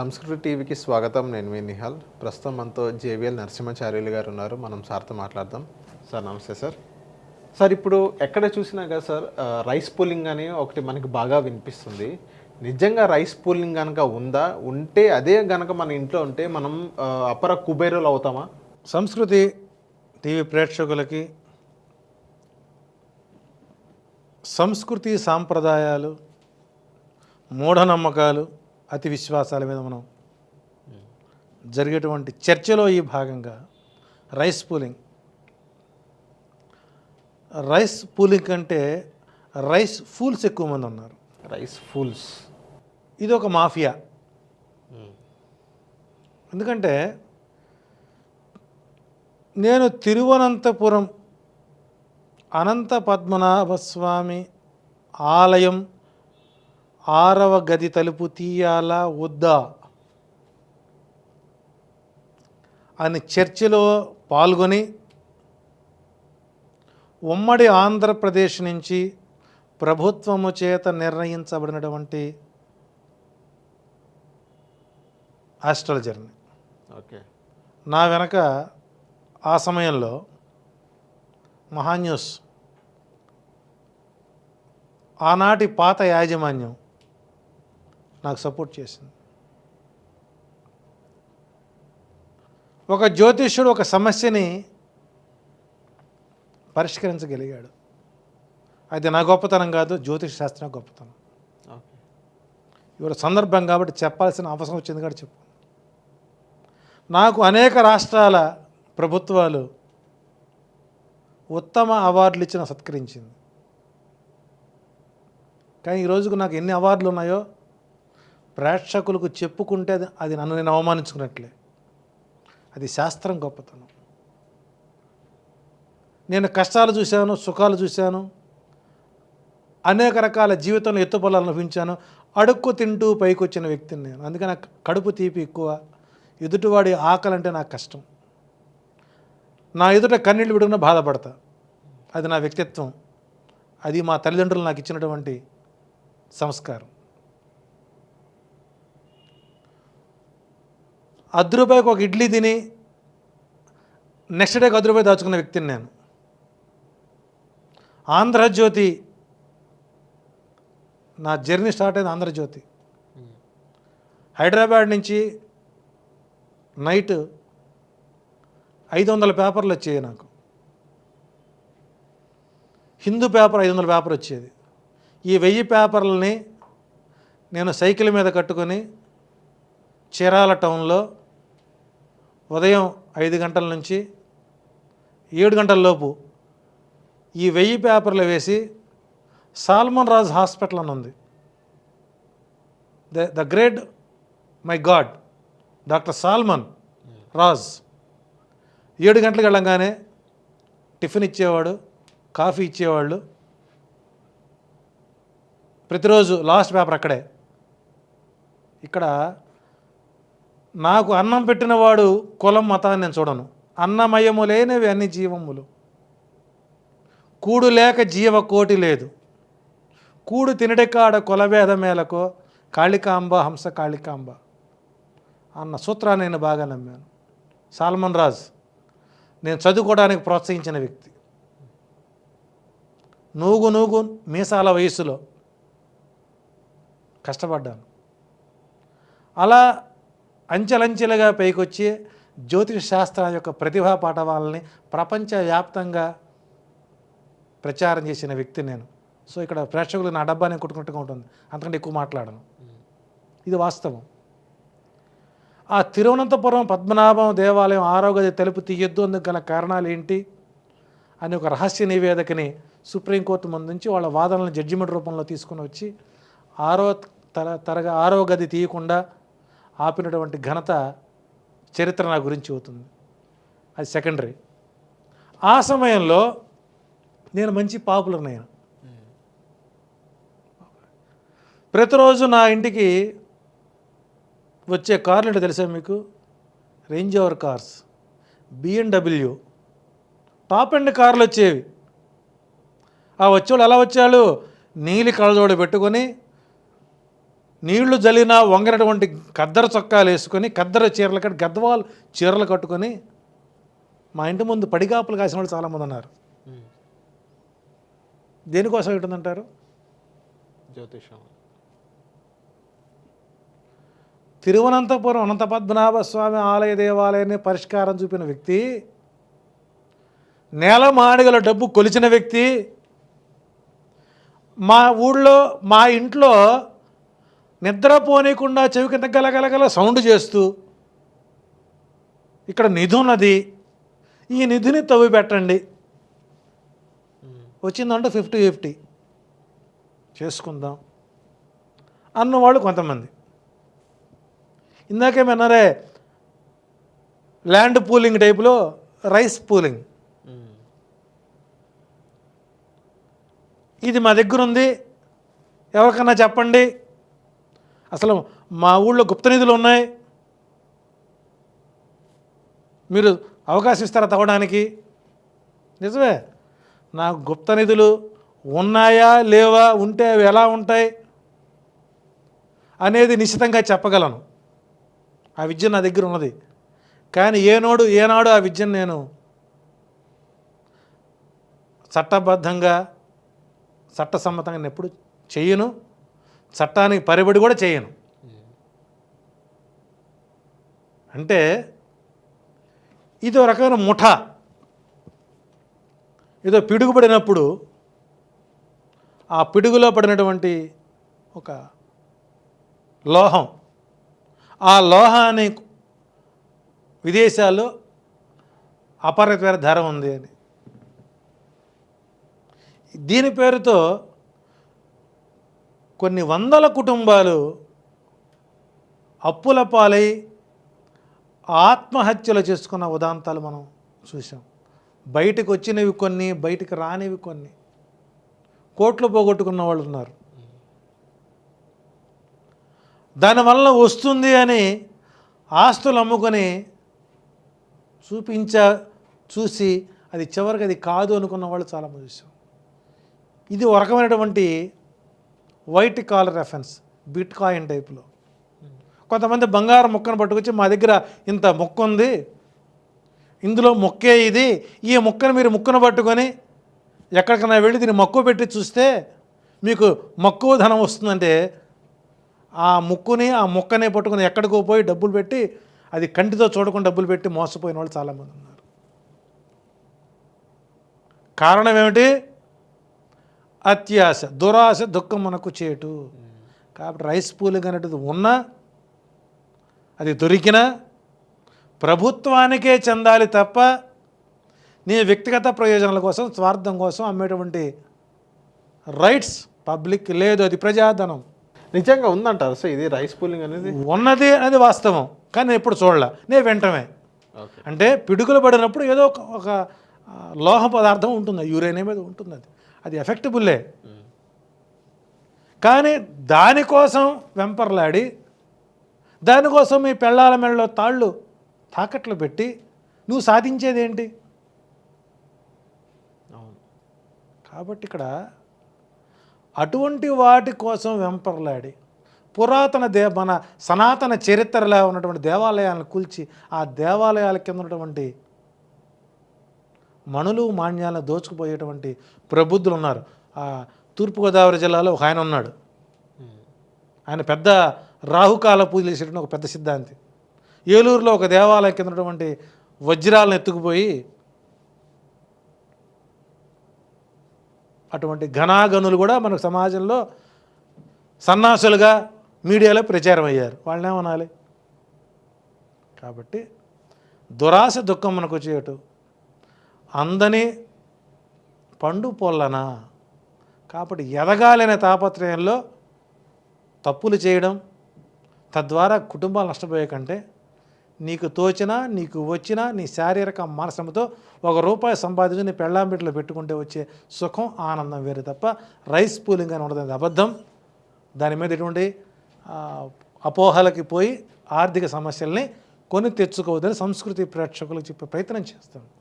సంస్కృతి టీవీకి స్వాగతం. నేను మీ నిహాల్. ప్రస్తుతం మనతో జేవిఎల్ నరసింహాచార్యులు గారు ఉన్నారు. మనం సార్తో మాట్లాడదాం. సార్ నమస్తే సార్. సార్ ఇప్పుడు ఎక్కడ చూసినా కదా సార్ రైస్ పూలింగ్ అని ఒకటి మనకి బాగా వినిపిస్తుంది. నిజంగా రైస్ పూలింగ్ కనుక ఉందా? ఉంటే అదే కనుక మన ఇంట్లో ఉంటే మనం అపర కుబేరులు అవుతామా? సంస్కృతి టీవీ ప్రేక్షకులకి సంస్కృతి సాంప్రదాయాలు మూఢనమ్మకాలు అతి విశ్వాసాల మీద మనం జరిగేటువంటి చర్చలో ఈ భాగంగా రైస్ పూలింగ్. రైస్ పూలింగ్ కంటే రైస్ ఫూల్స్ ఎక్కువ మంది ఉన్నారు. Rice fools. ఇది ఒక మాఫియా. ఎందుకంటే నేను తిరువనంతపురం అనంత పద్మనాభ స్వామి ఆలయం ఆరవ గది తలుపు తీయాలా? వద్దా? అని చర్చలో పాల్గొని ఉమ్మడి ఆంధ్రప్రదేశ్ నుంచి ప్రభుత్వము చేత నిర్ణయించబడినటువంటి ఆస్ట్రాలజర్ని. ఓకే. నా వెనక ఆ సమయంలో మహాన్యూస్ ఆనాటి పాత యాజమాన్యం నాకు సపోర్ట్ చేసింది. ఒక జ్యోతిష్యుడు ఒక సమస్యని పరిష్కరించగలిగాడు. అది నా గొప్పతనం కాదు జ్యోతిష్ శాస్త్రం గొప్పతనం. ఓకే. ఇవాళ సందర్భం కాబట్టి చెప్పాల్సిన అవసరం వచ్చింది కాబట్టి చెప్పు. నాకు అనేక రాష్ట్రాల ప్రభుత్వాలు ఉత్తమ అవార్డులు ఇచ్చిన సత్కరించింది. కానీ ఈ రోజుకు నాకు ఎన్ని అవార్డులు ఉన్నాయో ప్రేక్షకులకు చెప్పుకుంటే అది అది నన్ను నేను అవమానించుకున్నట్లే. అది శాస్త్రం గొప్పతనం. నేను కష్టాలు చూశాను సుఖాలు చూశాను అనేక రకాల జీవితంలో ఎత్తుపల్లాలు అనుభవించాను అడుక్కు తింటూ పైకొచ్చిన వ్యక్తిని నేను. అందుకే నాకు కడుపు తీపి ఎక్కువ. ఎదుటివాడి ఆకలి అంటే నాకు కష్టం. నా ఎదుట కన్నీళ్ళు విడుగున బాధపడతా. అది నా వ్యక్తిత్వం. అది మా తల్లిదండ్రులు నాకు ఇచ్చినటువంటి సంస్కారం. అర్ధ రూపాయికి ఒక ఇడ్లీ తిని నెక్స్ట్ డేకి అర్ధ రూపాయి దాచుకున్న వ్యక్తిని నేను. ఆంధ్రజ్యోతి నా జర్నీ స్టార్ట్ అయింది ఆంధ్రజ్యోతి. హైదరాబాద్ నుంచి నైట్ ఐదు వందల పేపర్లు వచ్చేవి నాకు. హిందూ పేపర్ ఐదు వందల పేపర్ వచ్చేది. ఈ వెయ్యి పేపర్లని నేను సైకిల్ మీద కట్టుకొని చీరాల టౌన్లో ఉదయం ఐదు గంటల నుంచి ఏడు గంటల లోపు ఈ వెయ్యి పేపర్లు వేసి సాల్మన్ రాజ్ హాస్పిటల్ అని ఉంది. The the great my god doctor Solomon Raj. ఏడు గంటలకు వెళ్ళంగానే టిఫిన్ ఇచ్చేవాడు కాఫీ ఇచ్చేవాళ్ళు. ప్రతిరోజు లాస్ట్ పేపర్ అక్కడే. ఇక్కడ నాకు అన్నం పెట్టినవాడు కులం మతాన్ని నేను చూడను. అన్నమయము లేనివి అన్ని జీవములు. కూడు లేక జీవ కోటి లేదు. కూడు తినడికాడ కులభేద మేలకో? కాళికాంబ హంస కాళికాంబ. అన్న సూత్రాన్ని నేను బాగా నమ్మాను. సాల్మన్ రాజ్ నేను చదువుకోవడానికి ప్రోత్సహించిన వ్యక్తి. నూగు నూగు మీసాల వయసులో కష్టపడ్డాను. అలా అంచెలంచెలుగా పైకొచ్చి జ్యోతిష శాస్త్రం యొక్క ప్రతిభా పాఠవాలని ప్రపంచవ్యాప్తంగా ప్రచారం చేసిన వ్యక్తి నేను. సో ఇక్కడ ప్రేక్షకులు నా డబ్బాని కొట్టుకున్నట్టుగా ఉంటుంది. అంతకంటే ఎక్కువ మాట్లాడను. ఇది వాస్తవం. ఆ తిరువనంతపురం పద్మనాభం దేవాలయం ఆరోగ్య తెలుపు తీయొద్దు అందుకు గల కారణాలు ఏంటి? అని ఒక రహస్య నివేదికని సుప్రీంకోర్టు ముందు నుంచి వాళ్ళ వాదనలను జడ్జిమెంట్ రూపంలో తీసుకుని వచ్చి ఆరో తర తరగా ఆరో గది తీయకుండా ఆపినటువంటి ఘనత చరిత్ర నా గురించి అవుతుంది అది సెకండరీ ఆ సమయంలో నేను మంచి పాపులర్ నేను. ప్రతిరోజు నా ఇంటికి వచ్చే కార్లు ఏంటో తెలుసా మీకు? Range Rover cars BMW top end కార్లు వచ్చేవి. ఆ వచ్చేవాళ్ళు ఎలా వచ్చాడు నీలి కళ్ళజోడు పెట్టుకొని నీళ్ళు జల్లిన వంగినటువంటి కద్దర చొక్కాలు వేసుకొని కద్దర చీరలు కట్టి గద్దవాళ్ళు చీరలు కట్టుకొని మా ఇంటి ముందు పడిగాపులు కాసిన వాళ్ళు చాలామంది ఉన్నారు. దేనికోసం ఉంటుందంటారు జ్యోతిషం తిరువనంతపురం అనంత పద్మనాభ స్వామి ఆలయ దేవాలయాన్ని పరిష్కారం చూపిన వ్యక్తి నేల మాడిగల డబ్బు కొలిచిన వ్యక్తి మా ఊళ్ళో మా ఇంట్లో నిద్రపోనీయకుండా చెవి కింద గలగలగల సౌండ్ చేస్తూ ఇక్కడ నిధి ఉన్నది. ఈ నిధిని తవ్వి పెట్టండి. వచ్చిందంటే ఫిఫ్టీ ఫిఫ్టీ. చేసుకుందాం. అన్నవాళ్ళు కొంతమంది. ఇందాకేమన్నారే ల్యాండ్ పూలింగ్ టైపులో రైస్ పూలింగ్. ఇది మా దగ్గర ఉంది ఎవరికన్నా చెప్పండి. అసలు మా ఊళ్ళో గుప్త నిధులు ఉన్నాయి. మీరు అవకాశం ఇస్తారా తవ్వడానికి? నిజమే. నాకు గుప్త నిధులు ఉన్నాయా లేవా ఉంటే అవి ఎలా ఉంటాయి అనేది నిశ్చితంగా చెప్పగలను. ఆ విద్య నా దగ్గర ఉన్నది. కానీ ఏనాడు ఏనాడు ఆ విద్యను నేను చట్టబద్ధంగా చట్టసమ్మతంగా నేను ఎప్పుడు చెయ్యను చట్టానికి పరిబడి కూడా చేయను. అంటే ఇదో రకమైన ముఠ. ఏదో పిడుగుపడినప్పుడు ఆ పిడుగులో పడినటువంటి ఒక లోహం. ఆ లోహాన్ని విదేశాల్లో అపరితమైన ధర ఉంది అని. దీని పేరుతో కొన్ని వందల కుటుంబాలు అప్పుల పాలై ఆత్మహత్యలు చేసుకున్న ఉదాంతాలు మనం చూసాం బయటకు వచ్చినవి కొన్ని బయటకు రానివి కొన్ని. కోట్లు పోగొట్టుకున్న వాళ్ళు ఉన్నారు. దానివల్ల వస్తుంది అని ఆస్తులు అమ్ముకొని చూపించా చూసి అది చివరికి అది కాదు అనుకున్న వాళ్ళు చాలామంది చూసాం ఇది ఒక రకమైనటువంటి white collar reference bitcoin టైప్లో కొంతమంది బంగారం మొక్కను పట్టుకొచ్చి మా దగ్గర ఇంత మొక్క ఉంది ఇందులో మొక్కే ఇది ఈ మొక్కను మీరు ముక్కను పట్టుకొని ఎక్కడికైనా వెళ్ళి దీన్ని మక్కువ పెట్టి చూస్తే మీకు మక్కువ ధనం వస్తుందంటే ఆ ముక్కుని ఆ మొక్కనే పట్టుకుని ఎక్కడికో పోయి డబ్బులు పెట్టి అది కంటితో చూడకుండా డబ్బులు పెట్టి మోసపోయిన వాళ్ళు చాలామంది ఉన్నారు. కారణం ఏమిటి? అత్యాశ దురాశ దుఃఖం మనకు చేటు. కాబట్టి రైస్ పూలింగ్ అనేటిది ఉన్నా అది దొరికినా ప్రభుత్వానికే చెందాలి తప్ప నీ వ్యక్తిగత ప్రయోజనాల కోసం స్వార్థం కోసం అమ్మేటువంటి రైట్స్ పబ్లిక్ లేదు. అది ప్రజాధనం. నిజంగా ఉందంటారు సార్ ఇది రైస్ పూలింగ్ అనేది? ఉన్నది అనేది వాస్తవం. కానీ నేను ఎప్పుడు చూడలే. నేను ఓకే. అంటే పిడుగులు పడినప్పుడు ఏదో ఒక లోహ పదార్థం ఉంటుంది. యురేనియం మీద ఉంటుంది అది. అది ఎఫెక్టబుల్లే కానీ దానికోసం వెంపర్లాడి దానికోసం మీ పెళ్ళాల మెడలో తాళ్ళు తాకట్లు పెట్టి నువ్వు సాధించేది ఏంటి అవును. కాబట్టి ఇక్కడ అటువంటి వాటి కోసం వెంపర్లాడి పురాతన దే మన సనాతన చరిత్రలో ఉన్నటువంటి దేవాలయాలను కూల్చి ఆ దేవాలయాల కింద ఉన్నటువంటి మణులు మాన్యాలను దోచుకుపోయేటువంటి ప్రబుద్ధులు ఉన్నారు ఆ తూర్పుగోదావరి జిల్లాలో ఒక ఆయన ఉన్నాడు. ఆయన పెద్ద రాహుకాల పూజలు చేసేటువంటి ఒక పెద్ద సిద్ధాంతి. ఏలూరులో ఒక దేవాలయం కింద ఉన్నటువంటి వజ్రాలను ఎత్తుకుపోయి అటువంటి ఘనాగనులు కూడా మనకు సమాజంలో సన్నాసులుగా మీడియాలో ప్రచారం అయ్యారు వాళ్ళనేమనాలి? కాబట్టి దురాశ దుఃఖం మనకు వచ్చేటు అందని పండు పొల్లనా? కాబట్టి ఎదగాలనే తాపత్రయంలో తప్పులు చేయడం తద్వారా కుటుంబాలు నష్టపోయే కంటే నీకు తోచినా నీకు వచ్చినా నీ శారీరక మానసంతో ఒక రూపాయి సంపాదించి నీ పెళ్ళాంబిట్లో పెట్టుకుంటే వచ్చే సుఖం ఆనందం వేరు తప్ప రైస్ పూలింగ్ అని ఉండదు. అబద్ధం. దాని మీద ఎటువంటి అపోహలకి పోయి ఆర్థిక సమస్యల్ని కొని తెచ్చుకోవద్దని సంస్కృతి ప్రేక్షకులకు చెప్పే ప్రయత్నం చేస్తాం.